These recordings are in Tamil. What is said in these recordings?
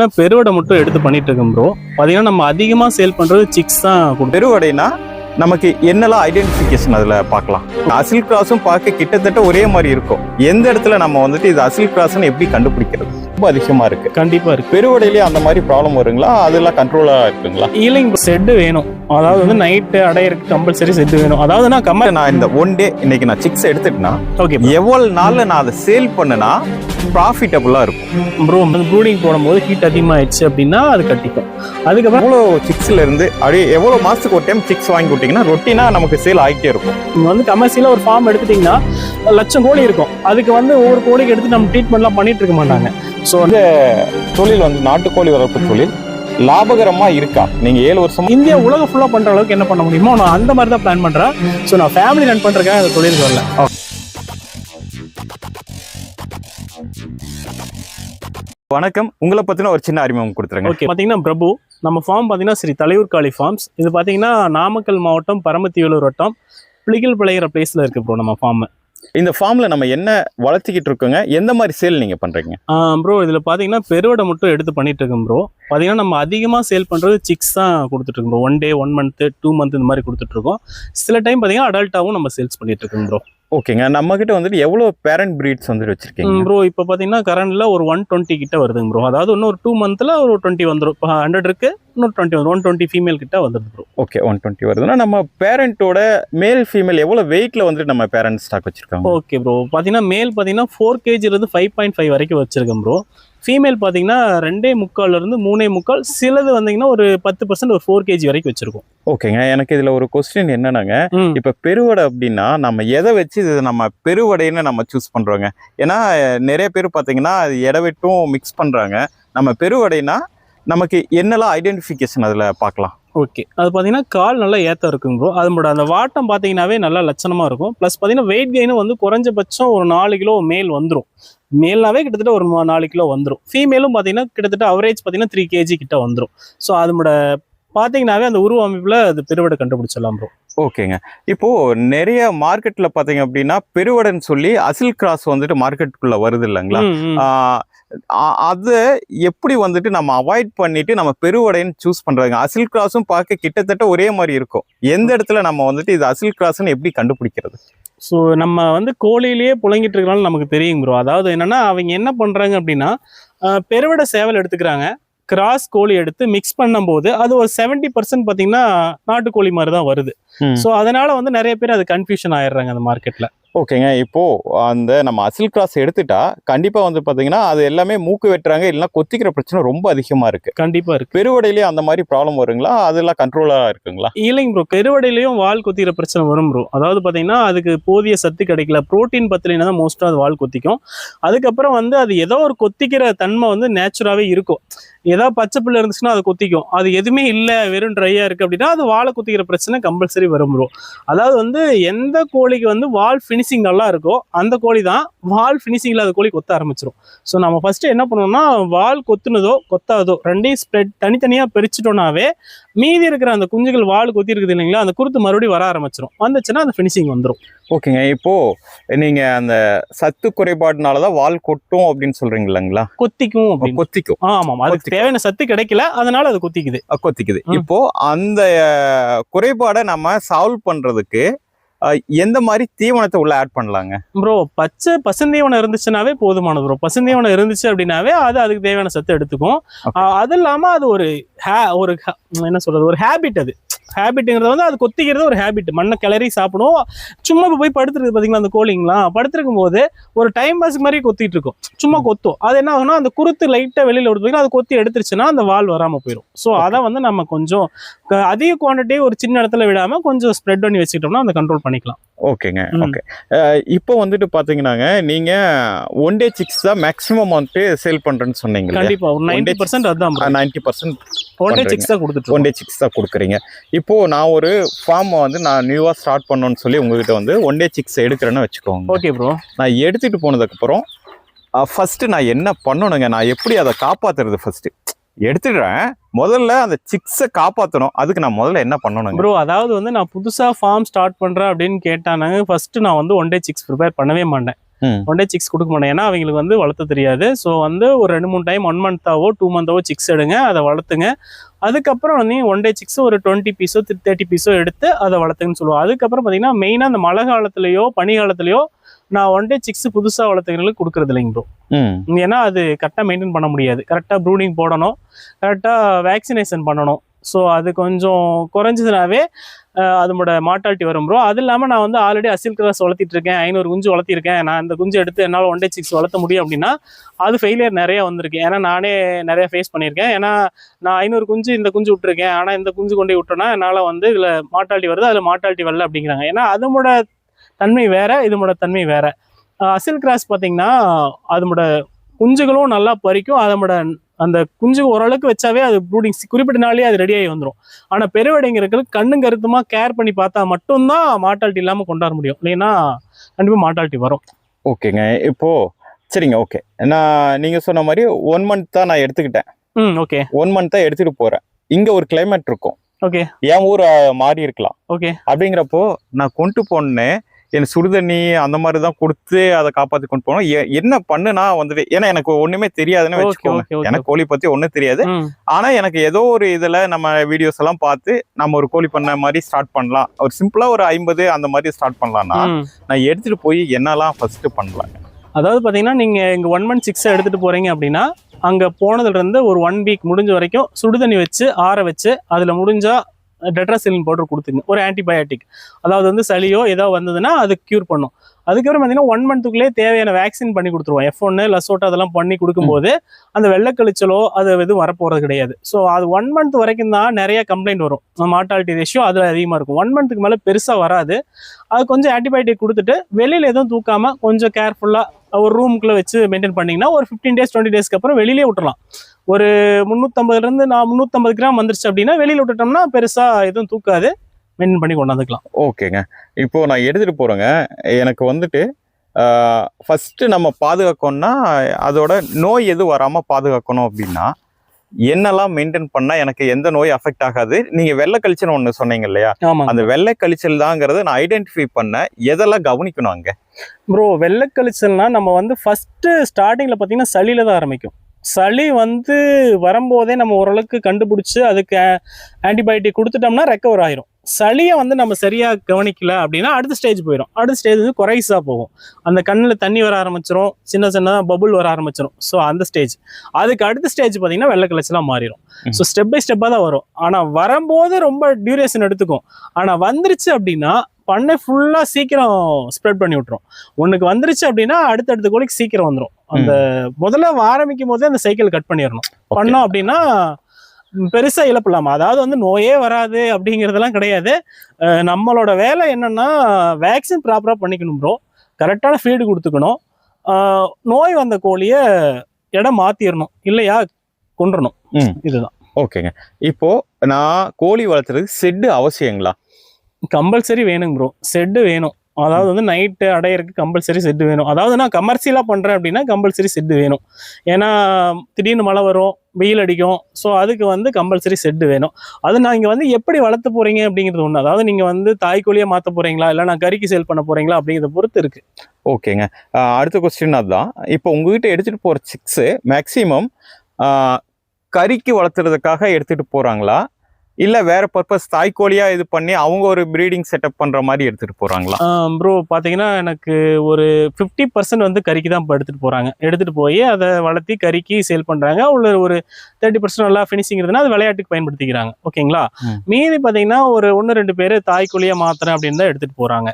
நான் பெருவடை மட்டும் எடுத்து பண்ணிட்டு இருக்கேன் ப்ரோ பார்த்தீங்கன்னா நம்ம அதிகமாக சேல் பண்ணுறது சிக்ஸ் தான் பெருவடைனா நமக்கு என்னெல்லாம் ஐடென்டிஃபிகேஷன் அதில் பார்க்கலாம். அசில் கிராஸும் பார்க்க கிட்டத்தட்ட ஒரே மாதிரி இருக்கும். எந்த இடத்துல நம்ம வந்துட்டு இது அசில் கிராஸ்னு எப்படி கண்டுபிடிக்கிறது? ரொம்ப அதிகமாக இருக்கு. கண்டிப்பாக இருக்கு. பெருவடையிலேயே அந்த மாதிரி ப்ராப்ளம் வருங்களா? அதெல்லாம் கண்ட்ரோலாக இருக்குங்களா? ஈலிங் செட்டு வேணும். அதாவது வந்து நைட்டு அடையிறதுக்கு கம்பல்சரி செட்டு வேணும். அதாவது நான் கம்ம நான் இந்த ஒன் டே இன்னைக்கு நான் சிக்ஸ் எடுத்துட்டேன்னா ஓகே எவ்வளவு நாள்ல நான் அதை சேல் பண்ணனா ப்ராஃபிட்டபுளா இருக்கும். ப்ரோ ப்ரூடிங் போடும்போது ஹீட் அதிகமாகிடுச்சு அப்படின்னா அது கட்டிக்கும். அதுக்கப்புறம் எவ்வளோ சிக்ஸ்ல இருந்து அப்படியே எவ்வளவு மாசத்துக்கு ஒரு டைம் சிக்ஸ் வாங்கி கொடுத்தீங்கன்னா ரொட்டீனா நமக்கு சேல் ஆகிட்டே இருக்கும். நீங்க வந்து கமர்ஷியலாக ஒரு ஃபார்ம் எடுத்துட்டீங்கன்னா லட்சம் கோழி இருக்கும். அதுக்கு வந்து ஒவ்வொரு கோழிக்கு எடுத்து நம்ம ட்ரீட்மெண்ட்லாம் பண்ணிட்டு இருக்க மாட்டாங்க. ஸோ வந்து தொழில் வந்து நாட்டுக்கோழி வளர்ப்பு தொழில். லாபகரமா இருக்கா? நீங்க ஏழு வருஷமா இந்தியா உலகம் ஃபுல்லாக பண்ணுற அளவுக்கு என்ன பண்ண முடியுமோ நான் அந்த மாதிரி தான் பிளான் பண்ணுறேன் ஸோ நான் ஃபேமிலி ரன் பண்ணுறதுக்காக அந்த தொழிலுக்கு வரல. வணக்கம். உங்களை பத்தின ஒரு சின்ன அறிமுகம் கொடுத்துருங்க. ஓகே பார்த்தீங்கன்னா பிரபு நம்ம ஃபார்ம் பார்த்தீங்கன்னா ஸ்ரீ தலையூர் காளி ஃபார்ம்ஸ் இது பார்த்தீங்கன்னா நாமக்கல் மாவட்டம் பரமத்தி வேலூர் வட்டம் பிளிகில் பிழைகிற பிளேஸில் இருக்கு ப்ரோ நம்ம ஃபார்ம் இந்த ஃபார்மில் நம்ம என்ன வளர்த்திக்கிட்டு இருக்கோங்க? எந்த மாதிரி சேல் நீங்கள் பண்ணுறீங்க ப்ரோ இதில் பார்த்தீங்கன்னா பெருவடை மட்டும் எடுத்து பண்ணிட்டு இருக்கோம் ப்ரோ பார்த்தீங்கன்னா நம்ம அதிகமாக சேல் பண்ணுறது சிக்ஸ் தான் கொடுத்துட்ருக்கோம் bro one day one month two month இந்த மாதிரி கொடுத்துட்ருக்கோம் சில டைம் பார்த்தீங்கன்னா அடல்ட்டாகவும் நம்ம சேல்ஸ் பண்ணிட்டு இருக்கோம் ப்ரோ ஓகேங்க. நம்ம கிட்ட வந்துட்டு எவ்வளவு பேரண்ட் பிரீட்ஸ் வந்துட்டு வச்சிருக்கீங்க? ப்ரோ இப்போ பார்த்தீங்கன்னா கரண்ட்ல ஒரு ஒன் டுவெண்ட்டி கிட்ட வருதுங்க ப்ரோ அதாவது இன்னும் ஒரு டூ மந்த்தில் ஒரு டுவெண்ட்டி வந்துடும் இப்போ ஹண்ட்ரட் இருக்கு இன்னொரு டுவெண்ட்டி வந்துடும் ஒன் டுவெண்ட்டி ஃபீமேல் கிட்ட வந்துடுது ப்ரோ ஓகே ஒன் டுவெண்ட்டி வருதுன்னா நம்ம பேரண்டோட மேல் ஃபீமேல் எவ்வளவு வெயிட்ல வந்துட்டு நம்ம பேரண்ட் ஸ்டாக் வச்சிருக்காங்க? ஓகே ப்ரோ பார்த்தீங்கன்னா மேல் பார்த்தீங்கன்னா ஃபோர் கேஜிலேருந்து ஃபைவ் பாயிண்ட் ஃபைவ் வரைக்கும் வச்சிருக்கேன் ப்ரோ ஃபீமேல் பார்த்தீங்கன்னா ரெண்டே முக்கால்ல இருந்து மூணே முக்கால் சிலது வந்தீங்கன்னா ஒரு பத்து பர்சன்ட் ஒரு ஃபோர் கேஜி வரைக்கும் வச்சிருக்கோம். ஓகேங்க எனக்கு இதுல ஒரு கொஸ்டின் என்னன்னாங்க இப்ப பெருவடை அப்படின்னா நம்ம எதை வச்சு இது நம்ம பெருவடைன்னு நம்ம சூஸ் பண்றோங்க? ஏன்னா நிறைய பேர் பாத்தீங்கன்னா அது எடை விட்டும் மிக்ஸ் பண்றாங்க. நம்ம பெருவடைனா நமக்கு என்னெல்லாம் ஐடென்டிஃபிகேஷன் அதுல பார்க்கலாம் ஓகே அது பார்த்தீங்கன்னா கால் நல்லா ஏற்ற இருக்குங்க ப்ரோ அதோட அந்த வாட்டம் பார்த்தீங்கன்னாவே நல்லா லட்சணமாக இருக்கும். ப்ளஸ் பார்த்தீங்கன்னா வெயிட் கெயினும் வந்து குறைஞ்சபட்சம் ஒரு நாலு கிலோ மேல் வந்துடும் மேல்னாவே கிட்டத்தட்ட ஒரு நாலு கிலோ வந்துடும் ஃபீமேலும் பார்த்தீங்கன்னா கிட்டத்தட்ட அவரேஜ் பார்த்தீங்கன்னா த்ரீ கேஜி கிட்ட வந்துடும் ஸோ அதோட பார்த்தீங்கன்னாவே அந்த உருவ அமைப்பில் அது பெருவடை கண்டுபிடிச்சிடலாம் ப்ரோ ஓகேங்க. இப்போ நிறைய மார்க்கெட்ல பாத்தீங்க அப்படின்னா பெருவடைன்னு சொல்லி அசில் கிராஸ் வந்துட்டு மார்க்கெட்டுக்குள்ள வருது இல்லைங்களா? அது எப்படி வந்துட்டு நம்ம அவாய்ட் பண்ணிட்டு நம்ம பெருவடைன்னு சூஸ் பண்றாங்க அசில் கிராஸும் பார்க்க கிட்டத்தட்ட ஒரே மாதிரி இருக்கும். எந்த இடத்துல நம்ம வந்துட்டு இது அசில் கிராஸ்னு எப்படி கண்டுபிடிக்கிறது? ஸோ நம்ம வந்து கோழியிலேயே புழங்கிட்டு இருக்கனால நமக்கு தெரியும் ப்ரோ அதாவது என்னன்னா அவங்க என்ன பண்றாங்க அப்படின்னா பெருவடை சேவல் எடுத்துக்கிறாங்க. கிராஸ் கோழி எடுத்து மிக்ஸ் பண்ணும்போது அது ஒரு செவன்டி பர்சன்ட் பார்த்தீங்கன்னா நாட்டுக்கோழி மாதிரி தான் வருது. ஸோ அதனால வந்து நிறைய பேர் அது கன்ஃபியூஷன் ஆயிடுறாங்க அந்த மார்க்கெட்ல ஓகேங்க. இப்போ அந்த நம்ம அசில் கிராஸ் எடுத்துட்டா கண்டிப்பா வந்து பாத்தீங்கன்னா அது எல்லாமே மூக்கு வெட்டுறாங்க இல்லைன்னா கொத்திக்கிற பிரச்சனை ரொம்ப அதிகமா இருக்கு. கண்டிப்பா இருக்கு. பெருவடையிலேயே அந்த மாதிரி ப்ராப்ளம் வருங்களா? அதெல்லாம் கண்ட்ரோலா இருக்குங்களா? இல்லைங்க ப்ரோ பெருவடையிலையும் வால் கொத்திக்கிற பிரச்சனை வரும் ப்ரோ அதாவது பார்த்தீங்கன்னா அதுக்கு போதிய சத்து கிடைக்கல. புரோட்டீன் பத்தலைன்னா தான் மோஸ்ட்டாக அது வால் கொத்திக்கும். அதுக்கப்புறம் வந்து அது ஏதோ ஒரு கொத்திக்கிற தன்மை வந்து நேச்சுராகவே இருக்கும். ஏதாவது பச்சை புல்லு இருந்துச்சுன்னா அது கொத்திக்கும். அது எதுவுமே இல்லை வெறும் ட்ரையாக இருக்குது அப்படின்னா அது வாழை கொத்திக்கிற பிரச்சனை கம்பல்சரி வரும் ப்ரோ அதாவது வந்து எந்த கோழிக்கு வந்து வால் ஃபினிஷிங் நல்லா இருக்கோ அந்த கோழி தான் வால் ஃபினிஷிங் இல்லாத கோழி கொத்த ஆரம்பிச்சிடும் ஸோ நம்ம ஃபஸ்ட்டு என்ன பண்ணணும்னா வால் கொத்துனதோ கொத்தாதோ ரெண்டையும் ஸ்ப்ரெட் தனித்தனியாக பிரிச்சிட்டோம்னாவே மீதி இருக்கிற அந்த குஞ்சுகள் வால் கொத்தி இருக்குது இல்லைங்களா அந்த குருத்து மறுபடியும் வர ஆரம்பிச்சிடும் வந்துச்சுன்னா அந்த ஃபினிஷிங் வந்துடும் ஓகேங்க இப்போ நீங்க அந்த சத்து குறைபாடுனால தான் வால் கொட்டும் அப்படின்னு சொல்றீங்க இல்லைங்களா? கொத்திக்கும் கொத்திக்கும். ஆமாம் அதுக்கு. தேவையான சத்து கிடைக்கல அதனால அது கொத்திக்குது. கொத்திக்குது. ம். இப்போ அந்த குறைபாடை நம்ம சால்வ் பண்றதுக்கு அஹ், எந்த மாதிரி தீவனத்தை உள்ள ஆட் பண்ணலாங்க? ப்ரோ பச்சை பசுந்தீவனம் இருந்துச்சுனாவே போதுமானது ப்ரோ பசுந்தீவனம் இருந்துச்சு அப்படின்னாவே அது அதுக்கு தேவையான சத்து எடுத்துக்கும். அது இல்லாம அது ஒரு ஹே- ஒரு என்ன சொல்றது ஒரு ஹேபிட் அது. ஹேபிட்டுங்கிறது வந்து அது கொத்திக்கிறது ஒரு ஹேபிட் மண்ணை கிளறி சாப்பிடும் சும்மா இப்போ போய் படுத்துருக்கு பார்த்தீங்களா அந்த கோழிங்களா படுத்திருக்கும் போது ஒரு டைம் பாஸ் மாதிரி கொத்திட்டு இருக்கும். சும்மா கொத்தும். அது என்ன ஆகும்னா அந்த குருத்து லைட்டாக வெளியில் விடுறதுக்கு அது கொத்தி எடுத்துருச்சுன்னா அந்த வால் வராமல் போயிடும் ஸோ அதை வந்து நம்ம கொஞ்சம் அதிக குவான்டிட்டி ஒரு சின்ன இடத்துல விடாமல் கொஞ்சம் ஸ்ப்ரெட் பண்ணி வச்சுக்கிட்டோம்னா அந்த கண்ட்ரோல் பண்ணிக்கலாம். ஓகேங்க. ஓகே. இப்போ வந்துட்டு பாத்தீங்கன்னா நீங்க ஒன் டே சிக்ஸ் தான் மேக்ஸிமம் வந்துட்டு சேல் பண்றேன்னு சொன்னீங்க கண்டிப்பா ஒரு நைன்டி பர்சன்ட் அதுதான் ninety percent one day. Six தான் கொடுத்துட்டு ஒன் டே சிக்ஸ் தான் கொடுக்குறீங்க. இப்போ நான் ஒரு ஃபார்மை வந்து நான் நியூவா ஸ்டார்ட் பண்ணணும்னு சொல்லி உங்ககிட்ட வந்து ஒன் டே சிக்ஸ் எடுக்கிறேன்னு வச்சுக்கோங்க. ஓகே ப்ரோ நான் எடுத்துட்டு போனதுக்கப்புறம் ஃபர்ஸ்ட் நான் என்ன பண்ணணுங்க? நான் எப்படி அதை காப்பாத்துறது ஃபர்ஸ்ட் எடுத்துடுறேன் முதல்ல அந்த சிக்ஸை காப்பாற்றணும் அதுக்கு நான் முதல்ல என்ன பண்ணணுங்க? ப்ரோ அதாவது வந்து நான் புதுசா ஃபார்ம் ஸ்டார்ட் பண்றேன் அப்படின்னு கேட்டானாங்க. ஃபர்ஸ்ட் நான் வந்து ஒன் டே சிக்ஸ் ப்ரிப்பேர் பண்ணவே மாட்டேன். ஒன் டே சிக்ஸ் கொடுக்க மாட்டேன். ஏன்னா அவங்களுக்கு வந்து வளர்த்த தெரியாது. ஸோ வந்து ஒரு ரெண்டு மூணு டைம் ஒன் மந்த்தாவோ டூ மந்தாவோ சிக்ஸ் எடுங்க அதை வளர்த்துங்க. அதுக்கப்புறம் வந்து ஒன் டே சிக்ஸ் ஒரு டுவெண்ட்டி பீஸோ தேர்ட்டி பீஸோ எடுத்து அதை வளர்த்துங்கன்னு சொல்லுவோம் அதுக்கப்புறம் பார்த்தீங்கன்னா மெயினாக அந்த மழை காலத்துலையோ பனி காலத்துலையோ நான் ஒன் டே சிக்ஸ் புதுசாக வளர்த்துக்கிறவங்களுக்கு கொடுக்குறது இல்லைங்க ப்ரோ ஏன்னா அது கரெக்டாக மெயின்டைன் பண்ண முடியாது. கரெக்டாக ப்ரூடிங் போடணும். கரெக்டாக வேக்சினேஷன் பண்ணணும். ஸோ அது கொஞ்சம் குறைஞ்சதுனாவே அதோட மார்ட்டாலிட்டி வரும் ப்ரோ அது இல்லாமல் நான் வந்து ஆல்ரெடி அசில் கிராஸ் வளர்த்திட்டு இருக்கேன். ஐநூறு குஞ்சு வளர்த்திருக்கேன். நான் இந்த குஞ்சு எடுத்து என்னால் ஒன் டே சிக்ஸ் வளர்த்த முடியும் அப்படின்னா அது ஃபெயிலியர் நிறைய வந்திருக்கு. ஏன்னா நானே நிறைய ஃபேஸ் பண்ணியிருக்கேன். ஏன்னா நான் ஐநூறு குஞ்சு இந்த குஞ்சு விட்டுருக்கேன். ஆனால் இந்த குஞ்சு கொண்டு விட்டோன்னா என்னால் வந்து இதில் மார்ட்டாலிட்டி வருது? அதில் மார்ட்டாலிட்டி வரல அப்படிங்கிறாங்க. ஏன்னா அதோட தன்மை வேற இதோட தன்மை வேற. அசில் கிராஸ் பார்த்தீங்கன்னா அதோட குஞ்சுகளும் நல்லா பறிக்கும். அதோட அந்த குஞ்சு ஓரளவுக்கு வச்சாவே அது ப்ரூடிங் குறிப்பிட்ட நாளே அது ரெடி ஆகி வந்துடும் ஆனா பெருவடைங்கிறதுக்கு கண்ணும் கருத்துமா கேர் பண்ணி பார்த்தா மட்டும்தான் மார்ட்டாலிட்டி இல்லாம கொண்டாட முடியும். இல்லைன்னா கண்டிப்பா மார்ட்டாலிட்டி வரும். ஓகேங்க. இப்போ சரிங்க ஓகே. நான் நீங்க சொன்ன மாதிரி ஒன் மந்த் தான் நான் எடுத்துக்கிட்டேன். ம் ஓகே. ஒன் மந்த் தான் எடுத்துட்டு போறேன். இங்க ஒரு கிளைமேட் இருக்கும். ஓகே. என் ஊர் மாறி இருக்கலாம் ஓகே. அப்படிங்கிறப்போ நான் கொண்டு போனேன். என் சுடுதண்ணி அந்த மாதிரி தான் கொடுத்து அதை காப்பாத்தி கொண்டு போனோம் என்ன பண்ணுனா வந்துட்டு ஏன்னா எனக்கு ஒண்ணுமே தெரியாதுன்னு வச்சுக்கோங்க. எனக்கு கோழி பத்தி ஒண்ணும் தெரியாது. ஆனா எனக்கு ஏதோ ஒரு இதுல நம்ம வீடியோஸ் எல்லாம் பார்த்து நம்ம ஒரு கோழி பண்ண மாதிரி ஸ்டார்ட் பண்ணலாம். ஒரு சிம்பிளா ஒரு ஐம்பது அந்த மாதிரி ஸ்டார்ட் பண்ணலாம்னா. நான் எடுத்துட்டு போய் என்னெல்லாம் ஃபர்ஸ்ட் பண்ணலாம். அதாவது பாத்தீங்கன்னா நீங்க இங்க ஒன் மந்த் சிக்ஸ் எடுத்துட்டு போறீங்க அப்படின்னா அங்க போனதுல இருந்து ஒரு ஒன் வீக் முடிஞ்ச வரைக்கும் சுடுதண்ணி வச்சு ஆற வச்சு அதுல முடிஞ்சா டெட்ராசிலின் பவுடர் கொடுத்துங்க. ஒரு ஆன்டிபயோட்டிக் அதாவது வந்து சளியோ ஏதோ வந்ததுன்னா அது க்யூர் பண்ணும். அதுக்கப்புறம் பார்த்தீங்கன்னா ஒன் மந்த்துக்குள்ளே தேவையான வேக்சின் பண்ணி கொடுத்துருவோம். எஃப் ஒன்று லசோட்டா அதெல்லாம் பண்ணி கொடுக்கும்போது அந்த வெள்ளக்கழிச்சலோ அது எதுவும் வரப்போகிறது கிடையாது. ஸோ அது ஒன் மந்த் வரைக்கும் தான் நிறைய கம்ப்ளைண்ட் வரும். மார்டாலிட்டி ரேஷியோ அதில் அதிகமாக இருக்கும். ஒன் மந்த்துக்கு மேலே பெருசாக வராது. அது கொஞ்சம் ஆன்டிபயோட்டிக் கொடுத்துட்டு வெளியில் எதுவும் தூக்காமல் கொஞ்சம் கேர்ஃபுல்லாக ஒரு ரூமுக்குள்ளே வச்சு மெயின்டைன் பண்ணிங்கன்னா ஒரு ஃபிஃப்டீன் டேஸ் டுவெண்ட்டி டேஸ்க்கு அப்புறம் வெளியிலே விட்டுலாம் ஒரு முந்நூற்றம்பதுலேருந்து நான் முந்நூற்றம்பது கிராம் வந்துருச்சு அப்படின்னா வெளியில் விட்டுட்டோம்னா பெருசாக எதுவும் தூக்காது. மெயின்டைன் பண்ணி கொண்டாந்துக்கலாம். ஓகேங்க. இப்போ நான் எடுத்துட்டு போறேங்க. எனக்கு வந்துட்டு ஃபர்ஸ்ட் நம்ம பாதுகாக்கணும்னா அதோட நோய் எதுவும் வராம பாதுகாக்கணும் அப்படின்னா என்னெல்லாம் மெயின்டைன் பண்ணா எனக்கு எந்த நோய் அஃபெக்ட் ஆகாது? நீங்க வெள்ளை கழிச்சல் ஒன்று சொன்னீங்க இல்லையா? அந்த வெள்ளை கழிச்சல் தாங்கிறத நான் ஐடென்டிஃபை பண்ண எதெல்லாம் கவனிக்கணும் அங்க? ப்ரோ வெள்ளைக்கழிச்சல்னா நம்ம வந்து ஃபர்ஸ்ட் ஸ்டார்டிங்ல பார்த்தீங்கன்னா சளியில தான் ஆரம்பிக்கும். சளி வந்து வரும்போதே நம்ம ஓரளவுக்கு கண்டுபிடிச்சு அதுக்கு ஆன்டிபயோட்டிக் கொடுத்துட்டோம்னா ரெக்கவர் ஆயிரும். சளியை வந்து நம்ம சரியா கவனிக்கல அப்படின்னா அடுத்த ஸ்டேஜ் போயிடும் அடுத்த ஸ்டேஜ் வந்து குறைசா போகும். அந்த கண்ணில் தண்ணி வர ஆரம்பிச்சிரும். சின்ன சின்னதாக பபுள் வர ஆரம்பிச்சிரும். ஸோ அந்த ஸ்டேஜ் அதுக்கு அடுத்த ஸ்டேஜ் பார்த்தீங்கன்னா வெள்ளை கழிச்சலாக மாறிடும். ஸோ ஸ்டெப் பை ஸ்டெப்பாக தான் வரும். ஆனால் வரும்போது ரொம்ப டியூரேஷன் எடுத்துக்கும். ஆனால் வந்துருச்சு அப்படின்னா பண்ணை ஃபுல்லாக சீக்கிரம் ஸ்ப்ரெட் பண்ணி விட்டுரும். ஒண்ணுக்கு வந்துருச்சு அப்படின்னா அடுத்தடுத்த கோழிக்கு சீக்கிரம் வந்துடும் அந்த முதல்ல ஆரம்பிக்கும் போதே அந்த சைக்கிள் கட் பண்ணிடணும் பண்ணோம் அப்படின்னா பெருசா இழப்பு இல்லாம அதாவது வந்து நோயே வராது அப்படிங்கிறதெல்லாம் கிடையாது. நம்மளோட வேலை என்னன்னா வேக்சின் ப்ராப்பரா பண்ணிக்கணும் ப்ரோ கரெக்டான ஃபீடு கொடுத்துக்கணும். நோய் வந்த கோழியை இடம் மாத்திரணும். இல்லையா? கொண்டுறணும் ம். இதுதான். ஓகேங்க. இப்போ நான் கோழி வளர்த்துறதுக்கு செட்டு அவசியங்களா? கம்பல்சரி வேணுங்க ப்ரோ செட்டு வேணும். அதாவது வந்து நைட்டு அடையிறதுக்கு கம்பல்சரி செட்டு வேணும். அதாவது நான் கமர்ஷியலாக பண்ணுறேன் அப்படின்னா கம்பல்சரி செட்டு வேணும். ஏன்னா திடீர்னு மழை வரும் வெயில் அடிக்கும். ஸோ அதுக்கு வந்து கம்பல்சரி செட்டு வேணும். அது நான் இங்கே வந்து எப்படி வளர்த்து போகிறீங்க அப்படிங்கிறது ஒன்று அதாவது நீங்கள் வந்து தாய்க்கோழியாக மாற்ற போகிறீங்களா இல்லை நான் கறிக்கு சேல் பண்ண போகிறீங்களா அப்படிங்கிறத பொறுத்து இருக்குது ஓகேங்க. அடுத்த கொஸ்டின் அதுதான். இப்போ உங்ககிட்ட எடுத்துகிட்டு போகிற சிக்ஸு மேக்சிமம் கறிக்கு வளர்த்துறதுக்காக எடுத்துகிட்டு போகிறாங்களா இல்ல வேற பர்பஸ் தாய்க்கோழியா இது பண்ணி அவங்க ஒரு ப்ரீடிங் செட்டப் பண்ற மாதிரி எடுத்துட்டு போறாங்களா? ப்ரோ பார்த்தீங்கன்னா எனக்கு ஒரு ஃபிஃப்டி பர்சன்ட் வந்து கறிக்கு தான் இப்போ எடுத்துகிட்டு போகிறாங்க எடுத்துகிட்டு போய் அதை வளர்த்தி கறிக்கு சேல் பண்ணுறாங்க உள்ள ஒரு தேர்ட்டி பர்சன்ட் நல்லா ஃபினிஷிங் இருந்ததுன்னா அது விளையாட்டுக்கு பயன்படுத்திக்கிறாங்க. ஓகேங்களா. மீதி பார்த்தீங்கன்னா ஒரு ஒன்று ரெண்டு பேர் தாய்க்கோழியாக மாத்துறேன் அப்படின்னு தான் எடுத்துகிட்டு போகிறாங்க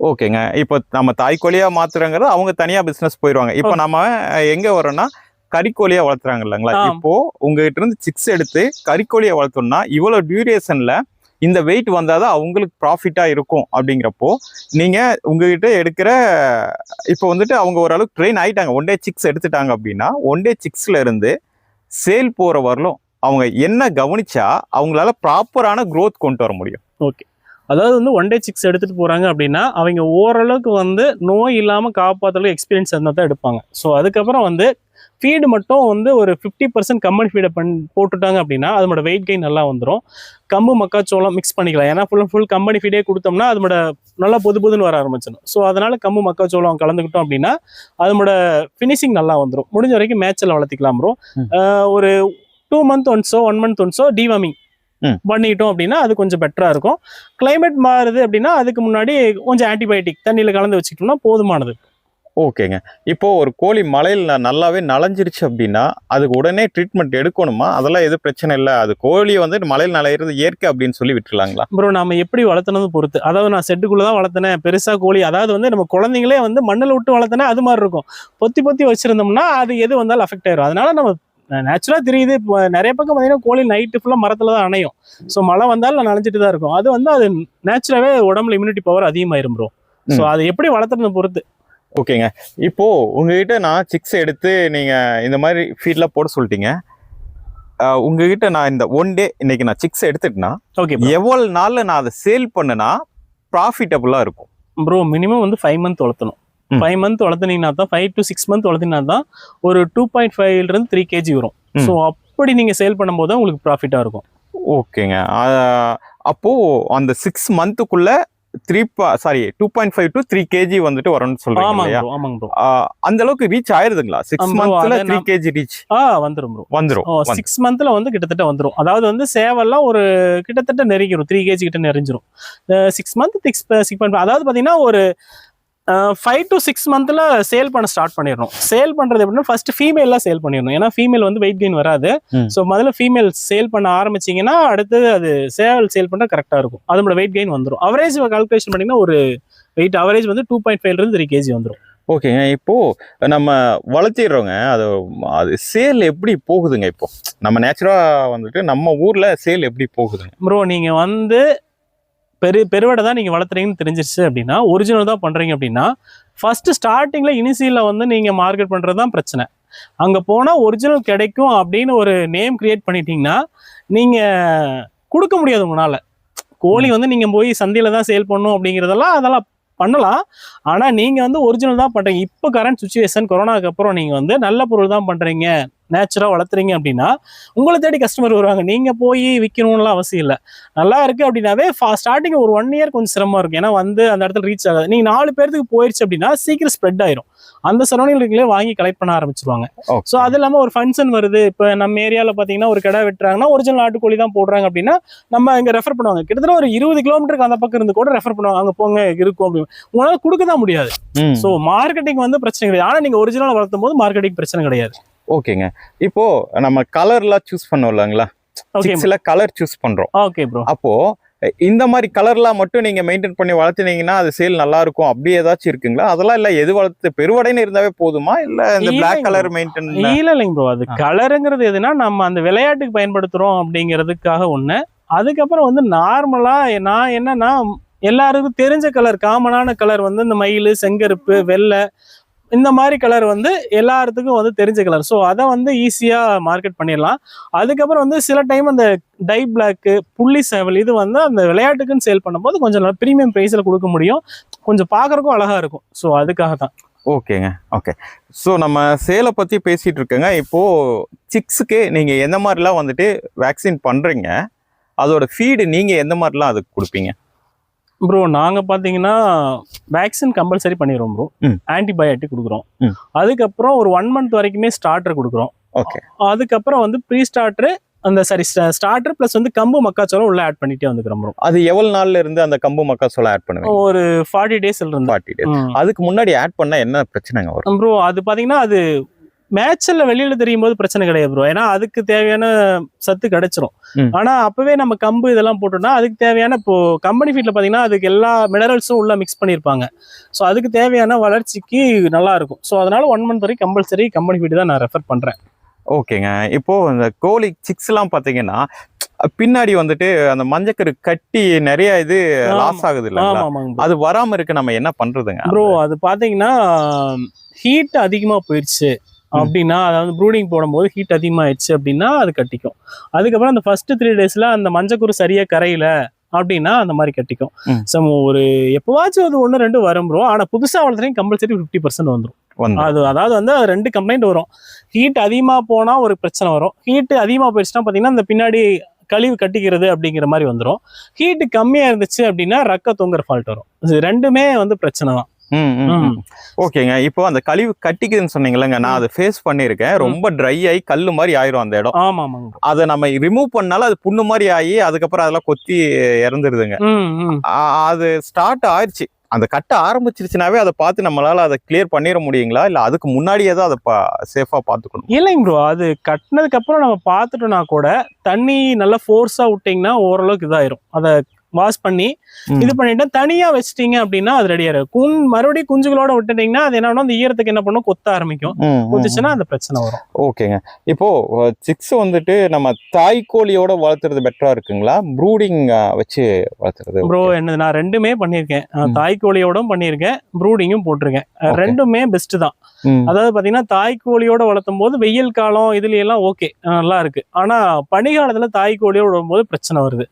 ஓகேங்க. இப்போ நம்ம தாய்க்கோழியா மாத்துறங்கிறது அவங்க தனியா பிசினஸ் போயிடுவாங்க இப்போ நம்ம எங்க வரோம்னா கறிக்கோழியா வளர்த்துறாங்க இல்லைங்களா. இப்போ உங்ககிட்ட இருந்து சிக்ஸ் எடுத்து கறிக்கோழியா வளர்த்தோம்னா இவ்வளவு டியூரேஷன்ல இந்த வெயிட் வந்தாதான் அவங்களுக்கு ப்ராஃபிட்டா இருக்கும் அப்படிங்கிறப்போ நீங்க உங்ககிட்ட எடுக்கிற இப்போ வந்துட்டு அவங்க ஓரளவுக்கு ட்ரெயின் ஆயிட்டாங்க. ஒன் டே சிக்ஸ் எடுத்துட்டாங்க அப்படின்னா ஒன் டே சிக்ஸ்ல இருந்து சேல் போற வரலும் அவங்க என்ன கவனிச்சா அவங்களால ப்ராப்பரான growth கொண்டு வர முடியும். அதாவது வந்து ஒன் டே சிக்ஸ் எடுத்துகிட்டு போகிறாங்க அப்படின்னா அவங்க ஓரளவுக்கு வந்து நோய் இல்லாமல் காப்பாற்றுறதுக்கு எக்ஸ்பீரியன்ஸ் இருந்தால் தான் எடுப்பாங்க. ஸோ அதுக்கப்புறம் வந்து ஃபீடு மட்டும் வந்து ஒரு ஃபிஃப்டி பர்சன்ட் கம்பெனி ஃபீடை பண் போட்டுட்டாங்க அப்படின்னா அதோட வெயிட் கெயின் நல்லா வந்துடும் கம்பு மக்காச்சோளம் மிக்ஸ் பண்ணிக்கலாம். ஏன்னா ஃபுல் ஃபுல் கம்பெனி ஃபீடே கொடுத்தோம்னா அதோட நல்லா பொது பொதுன்னு வர ஆரம்பிச்சிடும் ஸோ அதனால கம்பு மக்காச்சோளம் கலந்துக்கிட்டோம் அப்படின்னா அதோட ஃபினிஷிங் நல்லா வந்துடும் முடிஞ்ச வரைக்கும் மேட்சில் வளர்த்திக்கலாம் ப்ரோ. ஒரு டூ மந்த் ஒன்ஸோ ஒன் மந்த் ஒன்ஸோ டிவார்மிங் ம். பண்ணிக்கிட்டோம் அப்படின்னா அது கொஞ்சம் பெட்டராக இருக்கும். Climate மாறுது அப்படின்னா அதுக்கு முன்னாடி கொஞ்சம் ஆன்டிபயோட்டிக் தண்ணியில் கலந்து வச்சுக்கிட்டோம்னா போதுமானது. ஓகேங்க. இப்போ ஒரு கோழி மலையில நல்லாவே நனைஞ்சிருச்சு அப்படின்னா அதுக்கு உடனே ட்ரீட்மெண்ட் எடுக்கணுமா? அதெல்லாம் எதுவும் பிரச்சனை இல்லை. அது கோழி வந்து மலையில் நலையிறது இயற்கை அப்படின்னு சொல்லி விட்டுலாங்களா ப்ரோ நாம எப்படி வளர்த்துனது பொறுத்து? அதாவது நான் செட்டுக்குள்ள தான் வளர்த்தினேன். பெருசா கோழி அதாவது வந்து நம்ம குழந்தைங்களே வந்து மண்ணில் விட்டு வளர்த்தனே அது மாதிரி இருக்கும். பொத்தி பொத்தி வச்சிருந்தோம்னா அது எது வந்தாலும் அஃபெக்ட் ஆயிரும். அதனால நம்ம நேச்சுரலாக தெரியுது. இப்போ நிறைய பக்கம் பார்த்தீங்கன்னா கோழி நைட்டு ஃபுல்லாக மரத்தில் தான் அணையும். ஸோ மழை வந்தாலும் நனைஞ்சிட்டு தான் இருக்கும். அது வந்து அது நேச்சுரலாகவே உடம்புல இம்யூனிட்டி பவர் அதிகமாயிரும் ப்ரோ ஸோ அது எப்படி வளர்த்துறத பொறுத்து? ஓகேங்க. இப்போ உங்ககிட்ட நான் சிக்ஸ் எடுத்து நீங்க இந்த மாதிரி ஃபீட்லாம் போட சொல்லிட்டீங்க. உங்ககிட்ட நான் இந்த ஒன் டே இன்னைக்கு நான் சிக்ஸ் எடுத்துட்டேன்னா ஓகே எவ்வளவு நாள்ல நான் அதை சேல் பண்ணனா ப்ராஃபிட்டபுளா இருக்கும்? ப்ரோ மினிமம் வந்து ஃபைவ் மந்த் வளர்த்தணும். ஃபைவ் மந்த் வளர்த்துனீங்கன்னா தான் ஃபைவ் டு சிக்ஸ் மந்த் வளர்த்தினா தான் ஒரு டூ பாயிண்ட் ஃபைவ்லேருந்து த்ரீ கேஜி வரும். ஸோ அப்படி நீங்கள் சேல் பண்ணும்போது தான் உங்களுக்கு ப்ராஃபிட்டாக இருக்கும். ஓகேங்க. ஆஹ் அப்போ அந்த six மந்த்துக்குள்ள three sorry two point five to three KG வந்துட்டு வரும்னு சொல்றீங்க அந்த அளவுக்கு ரீச் ஆயிருதுங்களா? சிக்ஸ் மந்த்ல த்ரீ கேஜி ரீச் ஆ வந்துரும் ப்ரோ வந்துரும் வந்து- சிக்ஸ் மந்த்ல வந்து கிட்டத்தட்ட வந்துரும். அதாவது வந்து சேவல்லாம் ஒரு கிட்டத்தட்ட நெருங்கிரும். த்ரீ கேஜி கிட்ட நெறிஞ்சிரும் six month six six month அதாவது பார்த்தீங்கன்னா ஒரு ஃபைவ் டு சிக்ஸ் மந்த்ல சேல் பண்ண ஸ்டார்ட் பண்ணிடணும். சேல் பண்றது எப்படின்னா ஃபர்ஸ்ட் ஃபீமேல்லாம் சேல் பண்ணிடணும். ஏன்னா ஃபீமேல் வந்து வெயிட் கெயின் வராது. ஸோ முதல்ல ஃபீமேல் சேல் பண்ண ஆரம்பிச்சீங்கன்னா அடுத்தது அது சேவல் சேல் பண்ண கரெக்டாக இருக்கும். அதோட வெயிட் கெயின் வந்துடும் அவரேஜ் கால்குலேஷன் பண்ணீங்கன்னா ஒரு வெயிட் அவரேஜ் வந்து டூ பாயிண்ட் ஃபைவ்ல இருந்து த்ரீ கேஜி வந்துடும் ஓகேங்க இப்போ நம்ம வளர்த்திடுறோங்க. அது அது சேல் எப்படி போகுதுங்க இப்போ? நம்ம நேச்சுரா வந்துட்டு நம்ம ஊர்ல சேல் எப்படி போகுதுங்க? ப்ரோ நீங்க வந்து பெரு பெருவடை தான் நீங்க வளர்த்துறீங்கன்னு தெரிஞ்சிருச்சு அப்படின்னா ஒரிஜினல் தான் பண்றீங்க அப்படின்னா ஃபர்ஸ்ட் ஸ்டார்டிங்ல இனிஷியல்ல வந்து நீங்க மார்க்கெட் பண்றது தான் பிரச்சனை. அங்க போனா ஒரிஜினல் கிடைக்கும் அப்படின்னு ஒரு நேம் கிரியேட் பண்ணிட்டீங்கன்னா நீங்க கொடுக்க முடியாது உங்களால. கோழி வந்து நீங்க போய் சந்தையில தான் சேல் பண்ணும் அப்படிங்கிறதெல்லாம் அதெல்லாம் பண்ணலாம். ஆனா நீங்க வந்து ஒரிஜினல் தான் பண்றீங்க. இப்போ கரண்ட் சுச்சுவேஷன் கொரோனாக்கு அப்புறம் நீங்க வந்து நல்ல பொருள் தான் பண்றீங்க. நேச்சுரா வளர்த்துறீங்க அப்படின்னா உங்களை தேடி கஸ்டமர் வருவாங்க. நீங்க போய் விற்கணும்லாம் அவசியம் இல்லை. நல்லா இருக்கு அப்படின்னாவே ஸ்டார்டிங் ஒரு ஒன் இயர் கொஞ்சம் சிரமமா இருக்கும். ஏன்னா வந்து அந்த இடத்துல ரீச் ஆகாது. நீங்க நாலு பேருக்கு போயிருச்சு அப்படின்னா சீக்கிரம் ஸ்ப்ரெட் ஆயிரும். அந்த சரௌண்டிங்ல வாங்கி கலெக்ட் பண்ண ஆரம்பிச்சிருவாங்க. ஸோ அது இல்லாம ஒரு ஃபங்க்ஷன் வருது. இப்போ நம்ம ஏரியாவில் பார்த்தீங்கன்னா ஒரு கடை வெட்டுறாங்கன்னா ஒரிஜினல் நாட்டுக்கோழி தான் போடுறாங்க அப்படின்னா நம்ம இங்க ரெஃபர் பண்ணுவாங்க. கிட்டத்தட்ட ஒரு இருபது கிலோமீட்டருக்கு அந்த பக்கம் இருந்து கூட ரெஃபர் பண்ணுவாங்க. அங்க போங்க இருக்கும் அப்படின்னு. உங்களால கொடுக்க தான் முடியாது. ஸோ மார்க்கெட்டிங் வந்து பிரச்சனை கிடையாது. ஆனா நீங்க ஒரிஜினல் வளர்த்தும் போது மார்க்கெட்டிங் பிரச்சனை கிடையாது. ஓகேங்க. இப்போ நம்ம கலர்லாம் சூஸ் பண்ணோம் இல்லைங்களா? சிக்ஸ்ல கலர் சூஸ் பண்றோம். ஓகே ப்ரோ அப்போ இந்த மாதிரி கலர்லாம் மட்டும் நீங்க மெயின்டைன் பண்ணி வளர்த்துனீங்கன்னா அது சேல் நல்லா இருக்கும் அப்படி ஏதாச்சும் இருக்குங்களா? அதெல்லாம் இல்ல எது வளர்த்து பெருவடைன்னு இருந்தாவே போதுமா? இல்ல இந்த பிளாக். கலர் மெயின்டைன் இல்ல இல்லைங்க ப்ரோ அது. கலருங்கிறது எதுனா நம்ம அந்த விளையாட்டுக்கு பயன்படுத்துறோம் அப்படிங்கிறதுக்காக ஒண்ணு. அதுக்கப்புறம் வந்து நார்மலா நான் என்னன்னா எல்லாருக்கும் தெரிஞ்ச கலர் காமனான கலர் வந்து இந்த மயில் செங்கருப்பு வெள்ளை இந்த மாதிரி கலர் வந்து எல்லாத்துக்கும் வந்து தெரிஞ்ச கலர் ஸோ அதை வந்து ஈஸியாக மார்க்கெட் பண்ணிடலாம். அதுக்கப்புறம் வந்து சில டைம் அந்த டை பிளாக்கு புள்ளி சேவல் இது வந்து அந்த விளையாட்டுக்குன்னு சேல் பண்ணும்போது கொஞ்சம் நல்லா ப்ரீமியம் ப்ரைஸில் கொடுக்க முடியும். கொஞ்சம் பார்க்கறக்கும் அழகாக இருக்கும். ஸோ அதுக்காக தான். ஓகேங்க. ஓகே. ஸோ நம்ம சேலை பற்றி பேசிகிட்டு இருக்கேங்க. இப்போது சிக்ஸுக்கு நீங்கள் எந்த மாதிரிலாம் வந்துட்டு வேக்சின் பண்ணுறீங்க அதோட ஃபீடு நீங்கள் எந்த மாதிரிலாம் அதுக்கு கொடுப்பீங்க? ப்ரோ நாங்க பாத்தீங்கன்னா வேக்சின் கம்பல்சரி பண்ணிடுவோம் ப்ரோ. ஆன்டிபயோட்டிக் கொடுக்குறோம். அதுக்கப்புறம் ஒரு ஒன் மந்த் வரைக்குமே ஸ்டார்டர் கொடுக்குறோம். ஓகே அதுக்கப்புறம் வந்து ப்ரீ ஸ்டார்டர் அந்த சாரி ஸ்டார்டர் ப்ளஸ் வந்து கம்பு மக்காச்சோளம் உள்ள ஆட் பண்ணிட்டே வந்துக்கிறோம் ப்ரோ அது எவ்வளவு நாள்ல இருந்து அந்த கம்பு மக்காசோளம் ஆட் பண்ணுவீங்க? ஒரு ஃபார்ட்டி டேஸ்ல இருந்து. ஃபார்ட்டி டேஸ் அதுக்கு முன்னாடி ஆட் பண்ணா என்ன பிரச்சனைங்க வரும்? ப்ரோ அது பாத்தீங்கன்னா அது மேட்ச்ல வெளியில தெரியும் போது பிரச்சனை கிடையாது ப்ரோ ஏன்னா அதுக்கு தேவையான சத்து கிடைச்சிரும். ஆனா அப்பவே நம்ம கம்பு இதெல்லாம் போட்டோம்னா அதுக்கு தேவையான இப்போ கம்பெனி ஃபீட்ல பாத்தீங்கன்னா அதுக்கு எல்லா மினரல்ஸும் உள்ள மிக்ஸ் பண்ணியிருப்பாங்க ஸோ அதுக்கு தேவையான வளர்ச்சிக்கு நல்லா இருக்கும். ஸோ அதனால ஒன் மந்த் வரைக்கும் கம்பல்சரி கம்பெனி ஃபீட் தான் நான் ரெஃபர் பண்றேன். ஓகேங்க. இப்போ இந்த கோழி சிக்ஸ் எல்லாம் பாத்தீங்கன்னா பின்னாடி வந்துட்டு அந்த மஞ்சக்கரு கட்டி நிறைய இது. லாஸ் ஆகுது இல்லைங்களா? அது வராம இருக்க நம்ம என்ன பண்றதுங்க? ப்ரோ அது பாத்தீங்கன்னா ஹீட் அதிகமா போயிடுச்சு அப்படின்னா அதாவது ப்ரூடிங் போடும்போது ஹீட் அதிகமாயிடுச்சு அப்படின்னா அது கட்டிக்கும். அதுக்கப்புறம் அந்த ஃபர்ஸ்ட் த்ரீ டேஸ்ல அந்த மஞ்சக்குரு சரியா கரையில அப்படின்னா அந்த மாதிரி கட்டிக்கும். ம். ஸோ ஒரு எப்பவாச்சும் அது ஒன்று ரெண்டு வரும் ப்ரோ ஆனா புதுசா வளர்த்துறீங்க கம்பல்சரி ஃபிஃப்டி பர்சன்ட் வந்துடும் வந்து அது அதாவது வந்து அது ரெண்டு கம்ப்ளைண்ட் வரும். ஹீட் அதிகமா போனா ஒரு பிரச்சனை வரும். ஹீட் அதிகமா போயிடுச்சுன்னா பாத்தீங்கன்னா இந்த பின்னாடி கழிவு கட்டிக்கிறது அப்படிங்கிற மாதிரி வந்துடும் ஹீட் கம்மியா இருந்துச்சு அப்படின்னா ரக்க தொங்குற ஃபால்ட் வரும். இது ரெண்டுமே வந்து பிரச்சனை தான். ஓகேங்க. இப்போ அந்த கழிவு கட்டிக்குதுன்னு சொன்னீங்கல்லங்க நான் அதை ஃபேஸ் பண்ணியிருக்கேன். ம். ரொம்ப ட்ரை ஆகி கல்லு மாதிரி ஆயிரும் அந்த இடம். ஆமா bro. அதை நம்ம ரிமூவ் பண்ணாலும் அது புண்ணு மாதிரி ஆகி அதுக்கப்புறம் அதெல்லாம் கொத்தி இறந்துருதுங்க. அது ஸ்டார்ட் ஆயிடுச்சு அந்த கட்ட ஆரம்பிச்சிருச்சுனாவே அதை பார்த்து நம்மளால அதை கிளியர் பண்ணிட முடியுங்களா? இல்ல அதுக்கு முன்னாடியே தான் அதை சேஃபா பார்த்துக்கணும்? இல்லைங்க ப்ரோ அது கட்டினதுக்கு அப்புறம் நம்ம பார்த்துட்டோம்னா கூட தண்ணி நல்லா ஃபோர்ஸா விட்டீங்கன்னா ஓரளவுக்கு இதாயிரும். அதை வாஷ் பண்ணி. இது பண்ணிட்டு தனியா வச்சிட்டீங்க அப்படின்னா அது ரெடியா இருக்கும். குன் மறுபடியும் குஞ்சுகளோட விட்டுட்டீங்கன்னா அது என்ன அந்த ஈரத்துக்கு என்ன பண்ணும்? கொத்த ஆரம்பிக்கும். கொத்துச்சுன்னா அந்த பிரச்சனை வரும். ஓகேங்க. இப்போ சிக்ஸ் வந்துட்டு நம்ம தாய் கோழியோட வளர்த்துறது பெட்டரா இருக்குங்களா? ப்ரூடிங் வச்சு வளர்த்துறது ப்ரோ என்னது நான் ரெண்டுமே பண்ணியிருக்கேன். தாய் கோழியோடும் பண்ணியிருக்கேன். ப்ரூடிங்கும் போட்டிருக்கேன். ரெண்டுமே பெஸ்ட் தான். அதாவது பாத்தீங்கன்னா தாய் கோழியோட வளர்த்தும் போது வெயில் காலம் இதுல எல்லாம் ஓகே நல்லா இருக்கு. ஆனா பனிகாலத்துல தாய் கோழியோட விடும்போது பிரச்சனை வருது.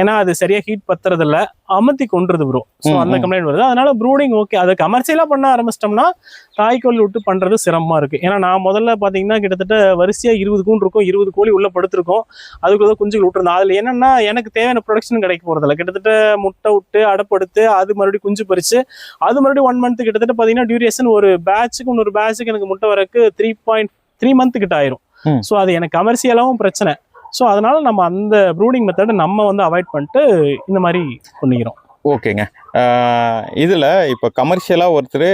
ஏன்னா அது சரியா ஹீட் பத்துறது இல்ல அமர்த்தி கொண்டுருது ப்ரோ ஸோ அந்த. கம்ப்ளைண்ட் வருது. அதனால ப்ரூடிங் ஓகே அதை கமர்ஷியலா பண்ண ஆரம்பிச்சிட்டோம்னா தாய் கோழி விட்டு பண்றது சிரமமா இருக்கு. ஏன்னா நான் முதல்ல பாத்தீங்கன்னா கிட்டத்தட்ட வரிசையா இருபது கூண்டு இருக்கும். இருபது கோழி உள்ள படுத்திருக்கும். அதுக்குள்ள குஞ்சுகள் விட்டுருந்தோம் அதுல என்னன்னா எனக்கு தேவையான ப்ரொடக்ஷன் கிடைக்க போறதில்ல. கிட்டத்தட்ட முட்டை விட்டு அடப்படுத்து அது மறுபடியும் குஞ்சு பறிச்சு அது மறுபடியும் ஒன் மந்த் கிட்டத்தட்ட பாத்தீங்கன்னா டியூரேஷன் ஒரு பேட்சுக்கு இன்னொரு பேட்சுக்கு எனக்கு முட்டை வரக்கு த்ரீ பாயிண்ட் த்ரீ மந்த் கிட்ட ஆயிரும். ஸோ அது எனக்கு கமர்ஷியலாவும் பிரச்சனை. ஸோ அதனால நம்ம அந்த ப்ரூடிங் மெத்தடை நம்ம வந்து அவாய்ட் பண்ணிட்டு இந்த மாதிரி பண்ணிக்கிறோம். ஓகேங்க. இதுல இப்போ கமர்ஷியலா ஒருத்தர்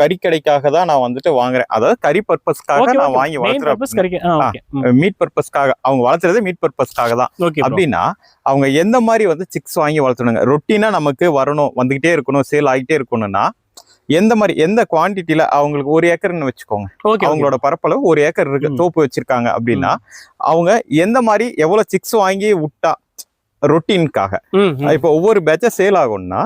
கறிக்கடைக்காக தான் நான் வந்துட்டு வாங்குறேன். அதாவது கறி பர்பஸ்க்காக நான் வாங்கி வளர்த்துறேன் மீட் பர்பஸ்க்காக அவங்க வளர்த்துறது மீட் பர்பஸ்க்காக தான். அப்படின்னா அவங்க எந்த மாதிரி வந்து சிக்ஸ் வாங்கி வளர்த்தணுங்க? ரொட்டீனா நமக்கு வரணும் வந்துகிட்டே இருக்கணும் சேல் ஆகிட்டே இருக்கணும்னா எந்த மாதிரி எந்த குவாண்டிட்டியில அவங்களுக்கு ஒரு ஏக்கர்னு வச்சுக்கோங்க. அவங்களோட பரப்பளவு ஒரு ஏக்கர் இருக்கு. தோப்பு வச்சிருக்காங்க அப்படின்னா அவங்க எந்த மாதிரி எவ்வளவு சிக்ஸ் வாங்கி விட்டா ரொட்டீனுக்காக. இப்போ ஒவ்வொரு பேட்சா சேல் ஆகும்னா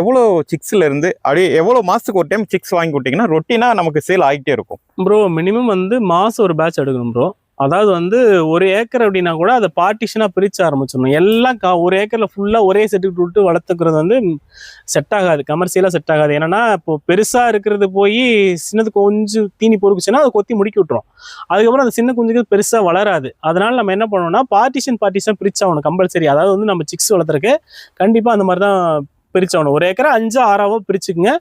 எவ்வளோ சிக்ஸ்ல இருந்து அப்படியே எவ்வளோ மாசத்துக்கு ஒரு டைம் சிக்ஸ் வாங்கி விட்டீங்கன்னா ரொட்டீனா நமக்கு சேல் ஆகிட்டே இருக்கும். ப்ரோ மினிமம் வந்து மாசம் ஒரு பேட்ச் எடுக்கணும் ப்ரோ அதாவது வந்து ஒரு ஏக்கர் அப்படின்னா கூட அதை பார்ட்டிஷனாக பிரித்து ஆரம்பிச்சிடணும். எல்லாம் கா- ஒரு ஏக்கரில் ஃபுல்லாக ஒரே செட்டுக்கு விட்டு வளர்த்துக்கிறது வந்து செட் ஆகாது. கமர்ஷியலாக செட் ஆகாது. ஏன்னா இப்போ பெருசாக இருக்கிறது போய் சின்னது கொஞ்சம் தீனி பொறுக்குச்சுன்னா அதை கொத்தி முடிக்கி விட்டுரும். அதுக்கப்புறம் அந்த சின்ன குஞ்சுக்கு பெருசாக வளராது. அதனால் நம்ம என்ன பண்ணணும்னா பார்ட்டிஷன் பார்ட்டிஷன் ஆகணும் கம்பல்சரி அதாவது வந்து நம்ம சிக்ஸ் வளர்த்துறக்கு கண்டிப்பாக அந்த மாதிரி தான் பிரிச்சவனும். ஒரு ஏக்கரை அஞ்சு ஆறாவோ பிரிச்சுக்குங்க.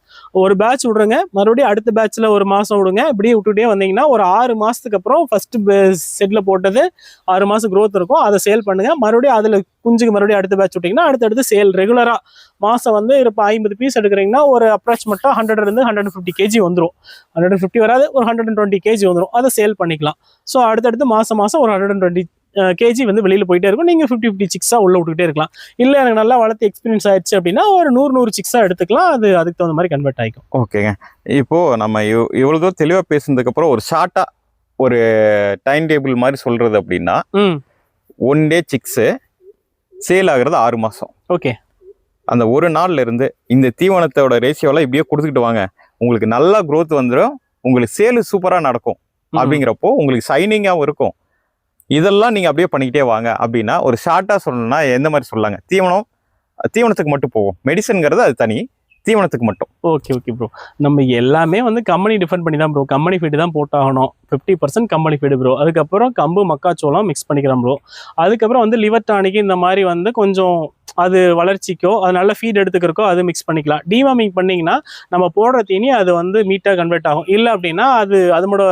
ஒரு பேட்ச் விடுறங்க. மறுபடியும் அடுத்த பேட்ச்ல ஒரு மாசம் விடுங்க. இப்படியே விட்டுட்டே வந்தீங்கன்னா ஒரு ஆறு மாசத்துக்கு அப்புறம் ஃபர்ஸ்ட் செட்ல போட்டது ஆறு மாசம் க்ரோத் இருக்கும். அதை சேல் பண்ணுங்க. மறுபடியும் அதுல குஞ்சுக்கு மறுபடியும் அடுத்த பேட்ச் விட்டீங்கன்னா அடுத்தடுத்து சேல் ரெகுலரா மாசம் வந்து இப்போ ஐம்பது பீஸ் எடுக்கிறீங்கன்னா ஒரு அப்ராக்சிமேட்டா ஹண்ட்ரட் இருந்து ஹண்ட்ரட் ஃபிஃப்டி கேஜி வந்துடும் ஹண்ட்ரட் ஃபிஃப்டி வராது ஒரு ஹண்ட்ரட் அண்ட் டுவெண்ட்டி கேஜி வந்துடும் அதை சேல் பண்ணிக்கலாம். ஸோ அடுத்தடுத்து மாசம் மாசம் ஒரு ஹண்ட்ரட் அண்ட் டுவெண்ட்டி கேஜி வந்து வெளியில போயிட்டே இருக்கும். நீங்க ஃபிஃப்டி ஃபிஃப்டி சிக்ஸா உள்ள விட்டுக்கிட்டே இருக்கலாம். இல்ல எனக்கு நல்லா வளர்த்து எக்ஸ்பீரியன்ஸ் ஆயிடுச்சு அப்படின்னா ஒரு நூறு நூறு சிக்ஸா எடுத்துக்கலாம். அது அதுக்கு தகுந்த மாதிரி கன்வெர்ட் ஆகிக்கும் ஓகேங்க. இப்போ நம்ம இவ்- இவ்வளவு தூரம் தெளிவா பேசுனதுக்கு அப்புறம் ஒரு ஷார்ட்டா ஒரு டைம் டேபிள் மாதிரி சொல்றது அப்படின்னா ஒன் டே சிக்ஸ் சேல் ஆகுறது ஆறு மாசம். ஓகே. அந்த ஒரு நாள்ல இருந்து இந்த தீவனத்தோட ரேஷியோலாம் இப்படியே கொடுத்துக்கிட்டு வாங்க. உங்களுக்கு நல்லா growth வந்துடும் உங்களுக்கு சேல் சூப்பரா நடக்கும். அப்படிங்கிறப்போ உங்களுக்கு சைனிங்காகவும் இருக்கும். இதெல்லாம் நீங்கள் அப்படியே பண்ணிக்கிட்டே வாங்க. அப்படின்னா ஒரு ஷார்ட்டாக சொல்லணும்னா எந்த மாதிரி சொல்லலாங்க? தீவனம் தீவனத்துக்கு மட்டும் போகும். மெடிசன்கிறது அது தனி. தீவனத்துக்கு மட்டும். ஓகே ஓகே ப்ரோ நம்ம எல்லாமே வந்து கம்பெனி டிஃபெண்ட் பண்ணி தான் ப்ரோ கம்பெனி ஃபீடு தான் போட்டாகணும். Fifty percent company feed bro அதுக்கப்புறம் கம்பு மக்காச்சோளம் மிக்ஸ் பண்ணிக்கிறோம் ப்ரோ அதுக்கப்புறம் வந்து லிவர் டானிக்கு இந்த மாதிரி வந்து கொஞ்சம் அது வளர்ச்சிக்கோ அது நல்ல ஃபீட் எடுத்துக்கிறக்கோ அது மிக்ஸ் பண்ணிக்கலாம். டிவார்மிங் பண்ணிங்கன்னா நம்ம போடுற தீனி அது வந்து மீட்டாக கன்வெர்ட் ஆகும். இல்லை அப்படின்னா அது அதனோட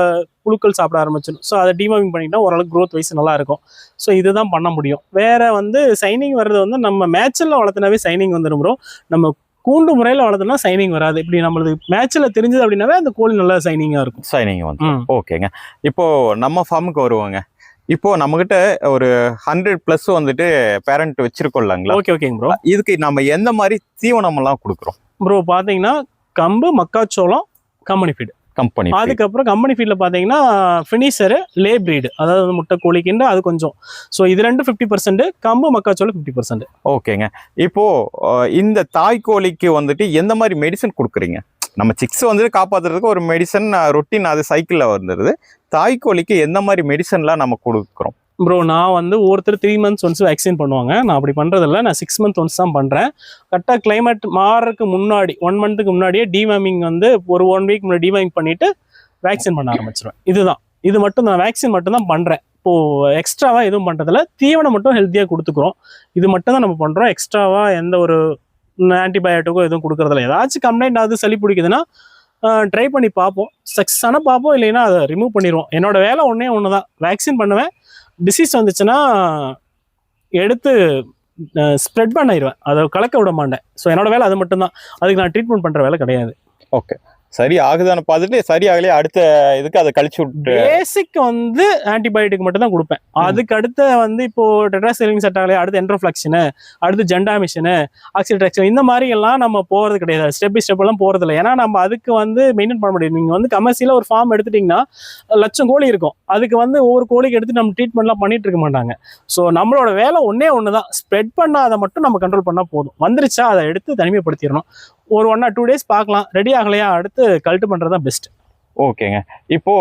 புழுக்கள் சாப்பிட ஆரம்பிச்சிடும். ஸோ அதை டிவார்மிங் பண்ணிங்கன்னா ஓரளவுக்கு க்ரோத் வைஸ் நல்லா இருக்கும். ஸோ இதுதான் பண்ண முடியும். வேறு வந்து சைனிங் வர்றது வந்து நம்ம மேட்சில் வளர்த்துனாவே சைனிங் வந்துடும் ப்ரோ நம்ம கூண்டு முறையில் வளர்த்தோம்னா சைனிங் வராது. இப்படி நம்மளுக்கு மேட்ச்ல தெரிஞ்சது அப்படின்னாவே அந்த கோழி நல்லா சைனிங்கா இருக்கும். சைனிங் வந்து. ஓகேங்க. இப்போ நம்ம ஃபார்முக்கு வருவாங்க. இப்போ நம்மகிட்ட ஒரு ஹண்ட்ரட் ப்ளஸ் வந்துட்டு பேரண்ட் வச்சிருக்கோம்லங்களா? ஓகே ஓகேங்க ப்ரோ இதுக்கு நம்ம எந்த மாதிரி தீவனம் எல்லாம் கொடுக்குறோம்? ப்ரோ பாத்தீங்கன்னா கம்பு மக்காச்சோளம் கம்பெனி ஃபீடு கம்பெனி அதுக்கப்புறம் கம்பெனி ஃபீல்டில் பார்த்தீங்கன்னா ஃபினிஷரு லே பிரீடு அதாவது வந்து முட்டை கோழிக்கின்ற அது கொஞ்சம். ஸோ இது ரெண்டு ஃபிஃப்டி பர்சன்ட் கம்பு மக்காச்சோளம் ஃபிஃப்டி பர்சன்ட் ஓகேங்க. இப்போ அஹ், இந்த தாய்க்கோழிக்கு வந்துட்டு எந்த மாதிரி மெடிசன் கொடுக்குறீங்க? நம்ம சிக்ஸ் வந்துட்டு காப்பாத்துறதுக்கு ஒரு மெடிசன் ரொட்டீன் அது சைக்கிளில் வந்துடுது தாய்க்கோழிக்கு எந்த மாதிரி மெடிசன்லாம் நம்ம கொடுக்குறோம்? ப்ரோ நான் வந்து ஒருத்தர் த்ரீ மந்த்ஸ் ஒன்ஸ் வேக்சின் பண்ணுவாங்க. நான் அப்படி பண்ணுறதில்ல நான் சிக்ஸ் மந்த் ஒன்ஸ் தான் பண்ணுறேன் கரெக்டாக கிளைமேட் மாறதுக்கு முன்னாடி ஒன் மந்த்துக்கு முன்னாடியே டிவாமிங் வந்து ஒரு ஒன் வீக் முன்னாடி டிவாமிங் பண்ணிவிட்டு வேக்சின் பண்ண ஆரம்பிச்சிருவேன். இதுதான். இது மட்டும் நான் வேக்சின் மட்டும் தான் இப்போது எக்ஸ்ட்ராவாக எதுவும் பண்ணுறதில்ல தீவனம் மட்டும் ஹெல்த்தியாக கொடுத்துக்குறோம். இது மட்டும் தான் நம்ம பண்ணுறோம் எக்ஸ்ட்ராவாக எந்த ஒரு ஆன்டிபயோட்டிக்கோ எதுவும் கொடுக்குறதில்ல. ஏதாச்சும் கம்ப்ளைண்ட் ஆகுது சளி பிடிக்குதுன்னா ட்ரை பண்ணி பார்ப்போம். சக்ஸஸ் ஆனால் பார்ப்போம். இல்லைன்னா அதை ரிமூவ் பண்ணிடுவோம். என்னோட வேலை ஒன்றே ஒன்று தான் வேக்சின் பண்ணுவேன். டிசீஸ் வந்துச்சுன்னா எடுத்து ஸ்ப்ரெட் பண்ணிடுவேன் அதை கலக்க விட மாட்டேன். ஸோ என்னோட வேலை அது மட்டும்தான். அதுக்கு நான் ட்ரீட்மெண்ட் பண்ணுற வேலை கிடையாது. ஓகே சரி ஆகுதான்னு பார்த்துட்டு சரி ஆகலையே அடுத்த இதுக்கு அதை கழிச்சு விட்டு பேசிக் வந்து ஆன்டிபயோட்டிக் மட்டும் தான் கொடுப்பேன் அதுக்கு அடுத்து வந்து இப்போ டெட்ராசெலிங் செட் ஆகலையே அடுத்து என்ட்ரோஃப்ளக்ஷனு அடுத்து ஜெண்டாமிஷனு ஆக்சிட்ராக்ஷன் இந்த மாதிரி எல்லாம் நம்ம போகிறது கிடையாது. ஸ்டெப் பை ஸ்டெப் எல்லாம் போகிறது இல்லை. ஏன்னா நம்ம அதுக்கு வந்து மெயின்டைன் பண்ண முடியும் நீங்கள் வந்து கமர்சியில் ஒரு ஃபார்ம் எடுத்துட்டிங்கன்னா லட்சம் கோழி இருக்கும். அதுக்கு வந்து ஒவ்வொரு கோழிக்கு எடுத்து நம்ம ட்ரீட்மெண்ட்லாம் பண்ணிட்டு இருக்க மாட்டாங்க. ஸோ நம்மளோட வேலை ஒன்றே ஒன்று தான் ஸ்ப்ரெட் பண்ணாத மட்டும் நம்ம கண்ட்ரோல் பண்ணால் போதும். வந்துருச்சா அதை எடுத்து தனிமைப்படுத்திடணும். ஒரு ஒன் ஆர் டூ டேஸ் பார்க்கலாம். ரெடி ஆகலையா? அடுத்து கல்ட்டு பண்ணுறது தான் பெஸ்ட் ஓகேங்க. இப்போ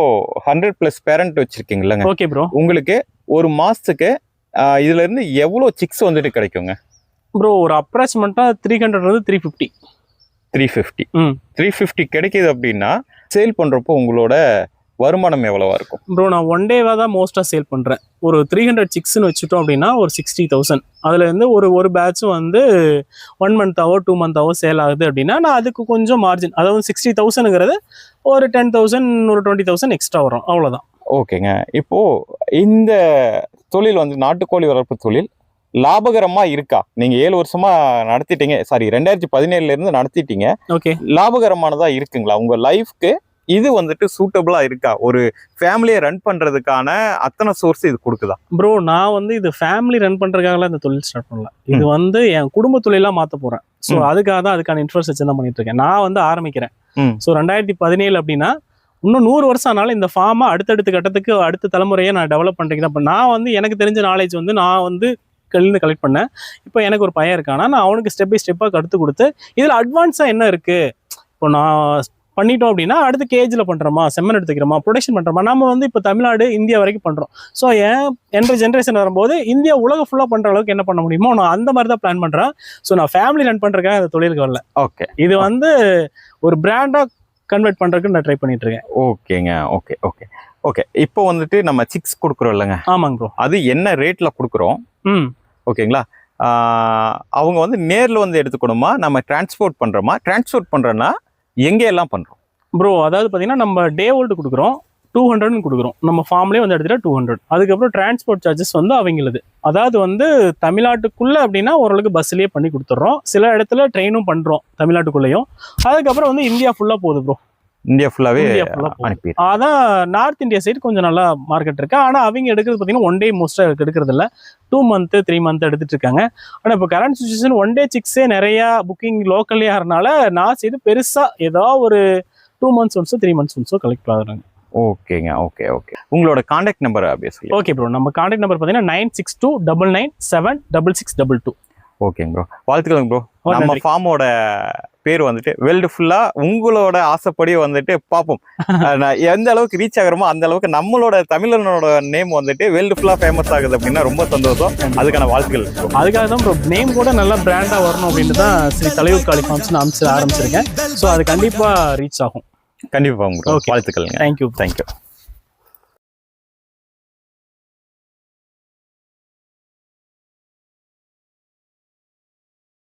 ஹண்ட்ரட் பிளஸ் பேரண்ட் வச்சிருக்கீங்களங்க ஓகே ப்ரோ உங்களுக்கு ஒரு மாசத்துக்கு ஆஹ், இதுல இருந்து எவ்வளவு சிக்ஸ் வந்துட்டு கிடைக்குங்க? ப்ரோ ஒரு அப்ராக்சிமேட்டாக த்ரீ ஹண்ட்ரட் வந்து த்ரீ ஃபிஃப்டி த்ரீ ஃபிஃப்டி ம். த்ரீ ஃபிஃப்டி கிடைக்குது அப்படின்னா சேல் பண்றப்போ உங்களோட வருமானம் எவ்வளவா இருக்கும்? ப்ரோ நான் ஒன் டேவாக தான் மோஸ்ட்டாக சேல் பண்ணுறேன் ஒரு த்ரீ ஹண்ட்ரட் சிக்ஸ்னு வச்சுட்டோம் அப்படின்னா ஒரு சிக்ஸ்டி தௌசண்ட் அதில் இருந்து ஒரு ஒரு பேட்சும் வந்து ஒன் மந்த்தாவோ டூ மந்த்தாவோ சேல் ஆகுது அப்படின்னா நான் அதுக்கு கொஞ்சம் மார்ஜின் அதாவது சிக்ஸ்டி தௌசண்ட்ங்கிறது ஒரு டென் தௌசண்ட் ஒரு டுவெண்ட்டி தௌசண்ட் எக்ஸ்ட்ரா வரும். அவ்வளோதான் ஓகேங்க. இப்போ இந்த தொழில் வந்து நாட்டுக்கோழி வளர்ப்பு தொழில் லாபகரமா இருக்கா? நீங்க ஏழு வருஷமா நடத்திட்டீங்க. சாரி ரெண்டாயிரத்தி பதினேழுல இருந்து நடத்திட்டீங்க. ஓகே லாபகரமானதா இருக்குங்களா? உங்க லைஃப்க்கு இது வந்துட்டு சூட்டபிளா இருக்கா? ஒரு ஃபேமிலியை ரன் பண்றதுக்கான அத்தனை சோர்ஸ் இது கொடுக்குதா? ப்ரோ நான் வந்து இது ஃபேமிலி ரன் பண்ணுறதுக்காகலாம் இந்த தொழில் ஸ்டார்ட் பண்ணல. இது வந்து என் குடும்ப தொழிலாக மாற்ற போகிறேன் ஸோ. அதுக்காக தான் அதுக்கான இன்ஃப்ராஸ்ட்ரக்சர் தான் பண்ணிட்டு இருக்கேன். நான் வந்து ஆரம்பிக்கிறேன். ஸோ ரெண்டாயிரத்தி பதினேழு அப்படின்னா இன்னும் நூறு வருஷம் ஆனாலும் இந்த ஃபார்மை அடுத்தடுத்த கட்டத்துக்கு அடுத்த தலைமுறையை நான் டெவலப் பண்ணுறதுக்கு தான் இப்ப நான் வந்து எனக்கு தெரிஞ்ச நாலேஜ் வந்து நான் வந்து கல்லிருந்து கலெக்ட் பண்ணேன். இப்போ எனக்கு ஒரு பையன் இருக்கானா. நான் அவனுக்கு ஸ்டெப் பை ஸ்டெப்பாக கற்றுக் கொடுத்து இதில் அட்வான்ஸாக என்ன இருக்குது இப்போ நான் பண்ணிட்டோம் அப்படின்னா அடுத்து கேஜில் பண்ணுறோமா செம்மன் எடுத்துக்கிறோமா? ப்ரொடக்ஷன் பண்ணுறோமா நம்ம வந்து இப்போ தமிழ்நாடு இந்தியா வரைக்கும் பண்ணுறோம் ஸோ என் என்ற ஜென்ரேஷன் வரும்போது இந்தியா உலகம் ஃபுல்லாக பண்ணுற அளவுக்கு என்ன பண்ண முடியுமோ நான் அந்த மாதிரி தான் பிளான் பண்ணுறேன் ஸோ நான் ஃபேமிலி ரன் பண்ணுறதுக்காக அந்த தொழிலுக்கு வரல. ஓகே இது வந்து ஒரு பிராண்டாக கன்வெர்ட் பண்ணுறதுக்கு நான் ட்ரை பண்ணிட்டு இருக்கேன். ஓகேங்க. ஓகே ஓகே ஓகே இப்போ வந்துட்டு நம்ம சிக்ஸ் கொடுக்குறோம் இல்லைங்க. ஆமாங்க ப்ரோ அது என்ன ரேட்ல கொடுக்குறோம்? ம். ஓகேங்களா? அவங்க வந்து நேர்ல வந்து எடுத்துக்கணுமா? நம்ம டிரான்ஸ்போர்ட் பண்றோமா? டிரான்ஸ்போர்ட் பண்றோம்னா எங்கே எல்லாம் பண்ணுறோம் ப்ரோ அதாவது பார்த்தீங்கன்னா நம்ம டே ஓல்டு கொடுக்குறோம் டூ ஹண்ட்ரட்னு கொடுக்குறோம். நம்ம ஃபார்ம்லேயே வந்து எடுத்துகிட்டா டூ ஹண்ட்ரட் அதுக்கப்புறம் டிரான்ஸ்போர்ட் சார்ஜஸ் வந்து அவங்களுது. அதாவது வந்து தமிழ்நாட்டுக்குள்ளே அப்படின்னா ஓரளவுக்கு பஸ்லேயே பண்ணி கொடுத்துட்றோம். சில இடத்துல ட்ரெயினும் பண்ணுறோம் தமிழ்நாட்டுக்குள்ளேயும். அதுக்கப்புறம் வந்து இந்தியா ஃபுல்லாக போகுது ப்ரோ இந்தியா ஃபுல்லாவே அனுப்பி அதான் நார்த் இந்தியா சைடு கொஞ்சம் நல்லா மார்க்கெட் இருக்கு. ஆனால் அவங்க எடுக்கிறது பார்த்தீங்கன்னா ஒன் டே மோஸ்ட்டாக எடுக்கிறது இல்ல டூ மந்த்து த்ரீ மந்த் எடுத்துட்டு இருக்காங்க. ஆனால் இப்போ கரண்ட் சுச்சுவேஷன் ஒன் டே சிக்ஸே நிறையா புக்கிங் லோக்கல்லே ஆகிறனால நான் செய்து பெருசாக ஏதோ ஒரு டூ மந்த்ஸ் ஒன்ஸோ த்ரீ மந்த்ஸ் ஒன்ஸோ கலெக்ட் ஆகுறாங்க ஓகேங்க ஓகே ஓகே. உங்களோட காண்டாக்ட் நம்பர் அப்படியே ஓகே ப்ரோ நம்ம கான்டாக்ட் நம்பர் பார்த்தீங்கன்னா nine six two double nine seven double six double two ஓகேங்க ப்ரோ வாழ்த்துக்களுங்க ப்ரோ நம்ம. ஃபார்மோட பேர் வந்துட்டு வேர்ல்டு ஃபுல்லா உங்களோட ஆசைப்படி வந்துட்டு பார்ப்போம் எந்த அளவுக்கு ரீச் ஆகுறோமோ அந்த அளவுக்கு நம்மளோட தமிழனோட நேம் வந்துட்டு வேர்ல்டு ஃபுல்லா ஃபேமஸ் ஆகுது அப்படின்னா ரொம்ப சந்தோஷம். அதுக்கான வாழ்த்துக்கள். அதுக்காக தான் ப்ரோ நேம் கூட நல்லா பிராண்டாக வரணும் அப்படின்னு தான் ஸ்ரீ தலையூர் காளி ஃபார்ம்ஸ் நான் ஆரம்பிச்சிருக்கேன். ஸோ அது கண்டிப்பாக ரீச் ஆகும். கண்டிப்பா bro Okay. வாழ்த்துக்கள்ங்க. Thank you thank you